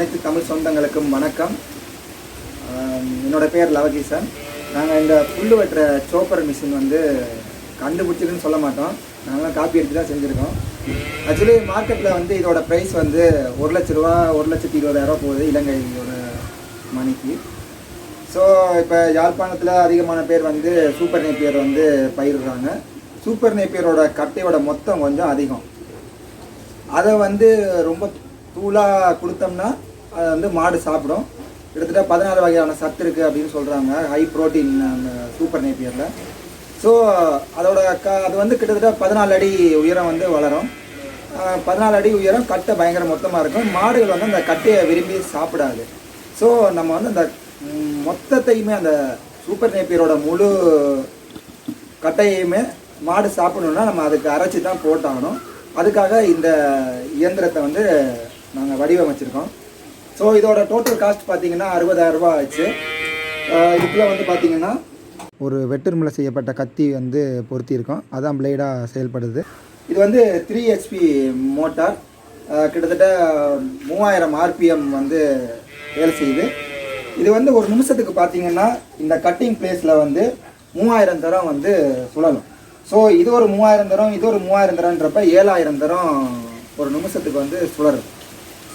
அனைத்து தமிழ் சொந்தங்களுக்கும் வணக்கம். என்னோடய பேர் லவகீசன் நாங்கள் இந்த புல்லு வெட்டுற சோப்பர் மிஷின் வந்து கண்டுபிடிச்சதுன்னு சொல்ல மாட்டோம். நாங்களாம் காப்பி எடுத்து தான் செஞ்சுருக்கோம். ஆக்சுவலி மார்க்கெட்டில் வந்து இதோட ப்ரைஸ் வந்து ஒரு லட்ச ரூபா ஒரு லட்சத்தி இருபதாயிரம் போகுது இலங்கையோட மணிக்கு. ஸோ இப்போ யாழ்ப்பாணத்தில் அதிகமான பேர் வந்து சூப்பர் நேப்பியர் வந்து பயிரிடுறாங்க சூப்பர் நேப்பியரோட கட்டையோட மொத்தம் கொஞ்சம் அதிகம். அதை வந்து ரொம்ப தூளாக கொடுத்தோம்னா அதை வந்து மாடு சாப்பிடும். கிட்டத்தட்ட பதினாறு வகையான சத்து இருக்குது அப்படின்னு சொல்கிறாங்க ஹை ப்ரோட்டீன் அந்த சூப்பர் நேப்பியரில் ஸோ அதோட க அது வந்து கிட்டத்தட்ட பதினாலு அடி உயரம் வந்து வளரும். பதினாலு அடி உயரம் கட்டை பயங்கர மொத்தமாக இருக்கும். மாடுகள் வந்து அந்த கட்டையை விரும்பி சாப்பிடாது. ஸோ நம்ம வந்து அந்த மொத்தத்தையுமே அந்த சூப்பர் நேப்பியரோட முழு கட்டையுமே மாடு சாப்பிடணுன்னா நம்ம அதுக்கு அரைச்சி தான் போட்டாகணும். அதுக்காக இந்த இயந்திரத்தை வந்து நாங்கள் வடிவமைச்சிருக்கோம். ஸோ இதோட டோட்டல் காஸ்ட் பார்த்தீங்கன்னா அறுபதாயிரம் ரூபா ஆச்சு இதுக்குள்ளே வந்து பார்த்தீங்கன்னா ஒரு வெட்டுருமில் செய்யப்பட்ட கத்தி வந்து பொருத்தியிருக்கோம். அதான் பிளேடாக செயல்படுது. இது வந்து த்ரீ ஹெச்பி மோட்டார் கிட்டத்தட்ட மூவாயிரம் ஆர்பிஎம் வந்து வேலை செய்யுது. இது வந்து ஒரு நிமிஷத்துக்கு பார்த்தீங்கன்னா இந்த கட்டிங் பிளேஸில் வந்து மூவாயிரம் தரம் வந்து சுழலும். ஸோ இது ஒரு மூவாயிரம் தரம் இது ஒரு மூவாயிரம் தரம்ன்றப்ப ஏழாயிரம் தரம் ஒரு நிமிஷத்துக்கு வந்து சுழறும்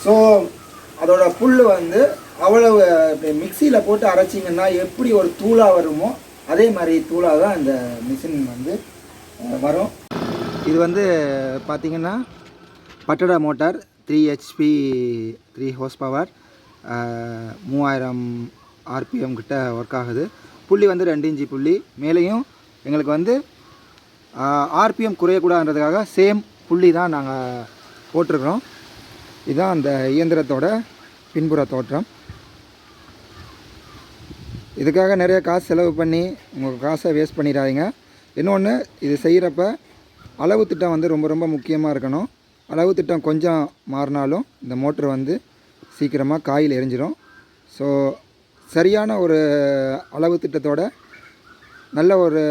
ஸோ அதோட புல் வந்து அவ்வளவு மிக்சியில் போட்டு அரைச்சிங்கன்னா எப்படி ஒரு தூளாக வருமோ அதே மாதிரி தூளாக தான் இந்த மிஷின் வந்து வரும். இது வந்து பார்த்திங்கன்னா பட்டடா motor three HP three horse power மூவாயிரம் ஆர்பிஎம் கிட்ட ஒர்க் ஆகுது. புள்ளி வந்து ரெண்டு இன்ச்சு புள்ளி. மேலேயும் எங்களுக்கு வந்து ஆர்பிஎம் குறையக்கூடாதுன்றதுக்காக சேம் புள்ளி தான் நாங்கள் போட்டிருக்கிறோம். இதுதான் அந்த இயந்திரத்தோட பின்புற தோற்றம். இதுக்காக நிறைய காசு செலவு பண்ணி உங்கள் காசை வேஸ்ட் பண்ணிடாதீங்க. இன்னொன்று இது செய்கிறப்ப அளவு திட்டம் வந்து ரொம்ப ரொம்ப முக்கியமாக இருக்கணும். அளவு திட்டம் கொஞ்சம் மாறினாலும் இந்த மோட்ரு வந்து சீக்கிரமாக காயில் எரிஞ்சிடும் ஸோ சரியான ஒரு அளவு திட்டத்தோட நல்ல ஒரு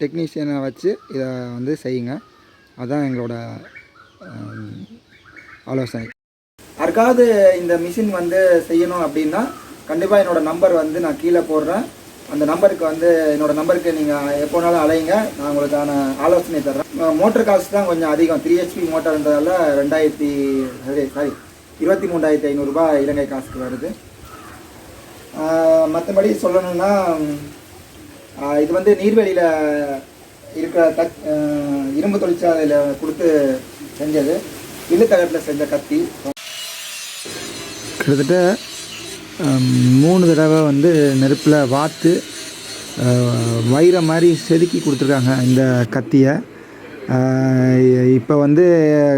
டெக்னீஷியனை வச்சு இதை வந்து செய்யுங்க. அதுதான் எங்களோட ஆலோசனை. யாருக்காவது இந்த மிஷின் வந்து செய்யணும் அப்படின்னா கண்டிப்பாக என்னோடய நம்பர் வந்து நான் கீழே போடுறேன். அந்த நம்பருக்கு வந்து என்னோடய நம்பருக்கு நீங்கள் எப்போனாலும் அலையுங்க. நான் உங்களுக்கான ஆலோசனை தர்றேன். மோட்டர் காஸ்ட் தான் கொஞ்சம் அதிகம். த்ரீ ஹெச்பி மோட்டர்ன்றதால ரெண்டாயிரத்தி சாரி இருபத்தி மூணாயிரத்தி ஐநூறுரூபா இலங்கை காசுக்கு வருது. மற்றபடி சொல்லணும்னா இது வந்து நீர்வெளியில் இருக்கிற தக் இரும்பு தொழிற்சாலையில் கொடுத்து செஞ்சது. வில்லுத்தகட்டில் செஞ்ச கத்தி. கிட்டத்தட்ட மூணு தடவை வந்து நெருப்பில் வாத்து வைரம் மாதிரி செதுக்கி கொடுத்துருக்காங்க இந்த கத்தியை. இப்போ வந்து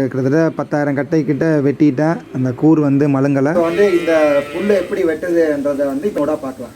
கிட்டத்தட்ட பத்தாயிரம் கட்டை கிட்ட வெட்டிட்டேன் அந்த கூர் வந்து மழுங்கலை. வந்து இந்த புல் எப்படி வெட்டுதுன்றதை வந்து இப்போ பார்க்கலாம்.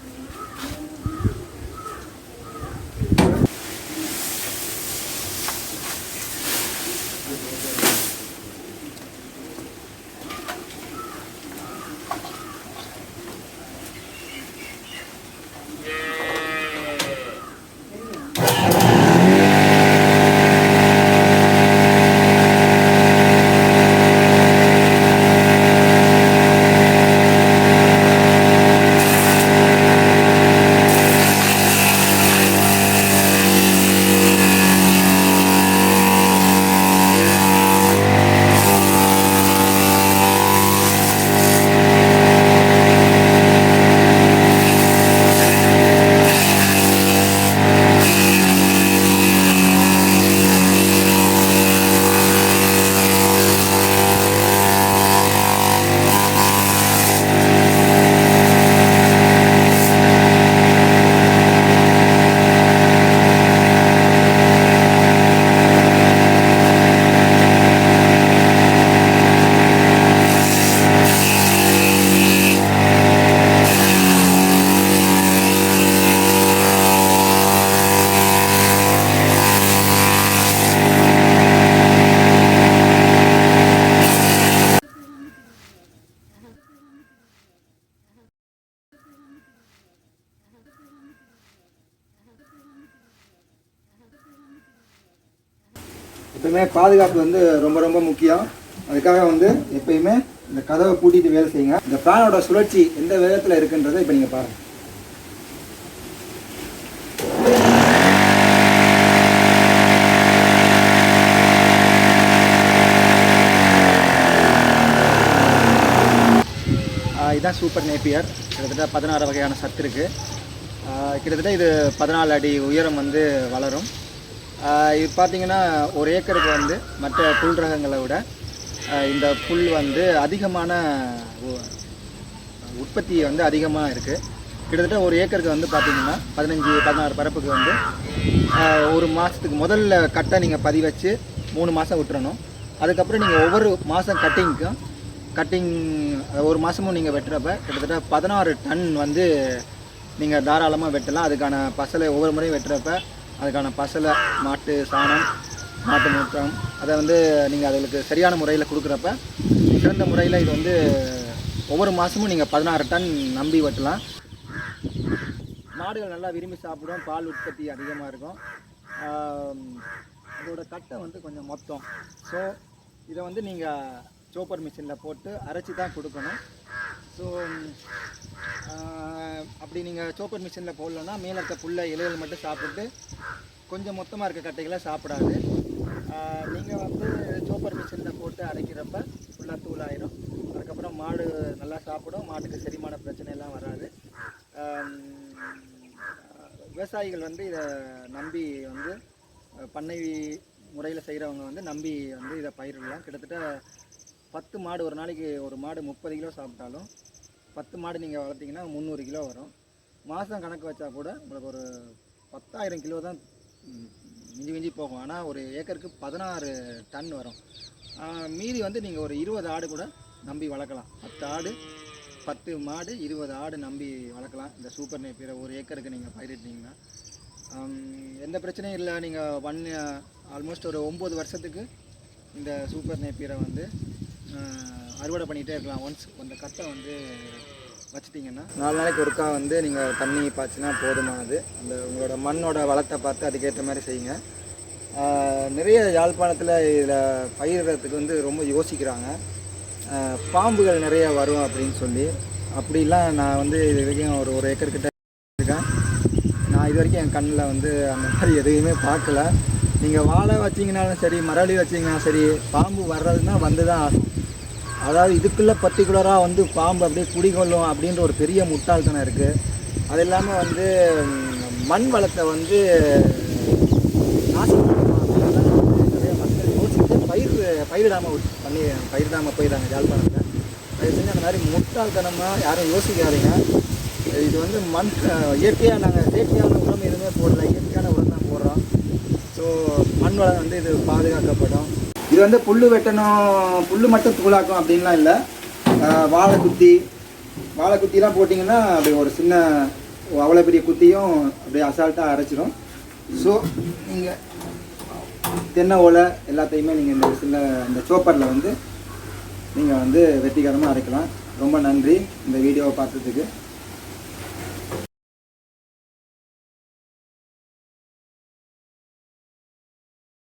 எப்பயுமே பாதுகாப்பு வந்து ரொம்ப ரொம்ப முக்கியம். அதுக்காக வந்து எப்பயுமே இந்த கதவை பூட்டிட்டு வேலை செய்யுங்க. இந்த ஃபேனோட சுழற்சி எந்த வேகத்தில் இருக்குன்றதை இப்போ நீங்கள் பாருங்கள் இதுதான் சூப்பர் நேப்பியர். கிட்டத்தட்ட பதினாறு வகையான சத்து இருக்குது கிட்டத்தட்ட இது பதினாலு அடி உயரம் வந்து வளரும். இது பார்த்தீங்கன்னா ஒரு ஏக்கருக்கு வந்து மற்ற புல் ரகங்களை விட இந்த புல் வந்து அதிகமான உற்பத்தி வந்து அதிகமாக இருக்குது கிட்டத்தட்ட ஒரு ஏக்கருக்கு வந்து பார்த்தீங்கன்னா பதினஞ்சு பதினாறு பரப்புக்கு வந்து ஒரு மாதத்துக்கு முதல்ல கட்டை நீங்கள் பதிவு வச்சு மூணு மாதம் விட்டுறணும். அதுக்கப்புறம் நீங்கள் ஒவ்வொரு மாதம் கட்டிங்க்கும் கட்டிங் ஒரு மாதமும் நீங்கள் வெட்டுறப்ப கிட்டத்தட்ட பதினாறு டன் வந்து நீங்கள் தாராளமாக வெட்டலாம். அதுக்கான பசலை ஒவ்வொரு முறையும் வெட்டுறப்ப அதுக்கான பசலை மாட்டு சாணம் மாட்டு மூத்தம் அதை வந்து நீங்கள் அதுகளுக்கு சரியான முறையில் கொடுக்குறப்ப சிறந்த முறையில் இது வந்து ஒவ்வொரு மாதமும் நீங்கள் பதினாறு டன் நம்பி வெட்டலாம். மாடுகள் நல்லா விரும்பி சாப்பிடும் பால் உற்பத்தி அதிகமாக இருக்கும். அதோட இதோட கட்டை வந்து கொஞ்சம் மொத்தம். ஸோ இதை வந்து நீங்கள் சோப்பர் மிஷினில் போட்டு அரைச்சி தான் கொடுக்கணும். ஸோ அப்படி நீங்கள் சோப்பர் மிஷினில் போடலன்னா மேலே இருக்க புல்லை இலைகள் மட்டும் சாப்பிட்டு கொஞ்சம் மொத்தமாக இருக்க கட்டைகளை சாப்பிடாது. நீங்கள் வந்து சோப்பர் மிஷினில் போட்டு அரைக்கிறப்ப ஃபுல்லாக தூளாயிரும். அதுக்கப்புறம் மாடு நல்லா சாப்பிடும். மாட்டுக்கு செரிமான பிரச்சனை எல்லாம் வராது. விவசாயிகள் வந்து இதை நம்பி வந்து பண்ணை முறையில் செய்கிறவங்க வந்து நம்பி வந்து இதை பயிரிடலாம். கிட்டத்தட்ட பத்து மாடு ஒரு நாளைக்கு ஒரு மாடு முப்பது கிலோ சாப்பிட்டாலும் பத்து மாடு நீங்கள் வளர்த்திங்கன்னா முந்நூறு கிலோ வரும். மாதம் கணக்கு வச்சா கூட உங்களுக்கு ஒரு பத்தாயிரம் கிலோ தான் மிஞ்சி மிஞ்சி போகும். ஆனால் ஒரு ஏக்கருக்கு பதினாறு டன் வரும். மீதி வந்து நீங்கள் ஒரு இருபது ஆடு கூட நம்பி வளர்க்கலாம். பத்து ஆடு பத்து மாடு இருபது ஆடு நம்பி வளர்க்கலாம். இந்த சூப்பர் நேப்பியரை ஒரு ஏக்கருக்கு நீங்கள் பயிரிட்டீங்கன்னா. எந்த பிரச்சனையும் இல்லை. நீங்கள் ஒன் ஆல்மோஸ்ட் ஒரு ஒம்பது வருஷத்துக்கு இந்த சூப்பர் நேப்பியரை வந்து அறுவடை பண்ணிகிட்டே இருக்கலாம். ஒன்ஸ் அந்த கட்டை வந்து வச்சிட்டிங்கன்னா. நாலு நாளைக்கு ஒருக்கா வந்து நீங்கள் தண்ணி பாய்ச்சினா போதுமானது அந்த உங்களோட மண்ணோட வளத்தை பார்த்து அதுக்கேற்ற மாதிரி செய்யுங்க. நிறைய யாழ்ப்பாணத்தில் இதில் பயிரிடுறதுக்கு வந்து ரொம்ப யோசிக்கிறாங்க. பாம்புகள் நிறைய வரும் அப்படின்னு சொல்லி. அப்படிலாம் நான் வந்து இது வரைக்கும் ஒரு ஒரு ஏக்கர் கிட்ட இருக்கேன். நான் இது வரைக்கும் என் கண்ணில் வந்து அந்த மாதிரி எதையுமே பார்க்கல. நீங்கள் வாழை வச்சிங்கனாலும் சரி மரளி வச்சிங்கனாலும் சரி பாம்பு வர்றதுன்னா வந்து தான் ஆகும். அதாவது இதுக்குள்ளே பர்டிகுலராக வந்து பாம்பு அப்படியே குடிகொள்ளும் அப்படின்ற ஒரு பெரிய முட்டாள்தனம் இருக்குது அது இல்லாமல் வந்து மண் வளத்தை வந்து நாசம் நிறைய மக்கள் யோசித்து பயிர் பயிரிடாமல் பண்ணி பயிரிடாமல் போயிடுறாங்க யாழ்ப்பாணத்தில் தயவு செஞ்சு அந்த மாதிரி முட்டாள்தனமாக யாரும் யோசிக்காதீங்க. இது வந்து மண் இயற்கையாக நாங்கள் செயற்கையான உரம் எதுவுமே போடல இயற்கையான உரம் தான் போடுறோம். ஸோ மண் வளம் வந்து இது பாதுகாக்கப்படும். வந்து புல் வெட்டணும் புல் மட்டும் தூளாக்கும் அப்படின்லாம் இல்லை. வாழை குத்தி வாழை குத்திலாம் போட்டிங்கன்னா அப்படி ஒரு சின்ன அவ்வளோ பெரிய குத்தியும் அப்படியே அசால்ட்டாக அரைச்சிடும் ஸோ நீங்கள் தென்னை ஓலை எல்லாத்தையுமே நீங்கள் இந்த சின்ன இந்த சோப்பரில் வந்து நீங்கள் வந்து வெற்றிகரமாக அரைக்கலாம். ரொம்ப நன்றி இந்த வீடியோவை பார்த்ததுக்கு.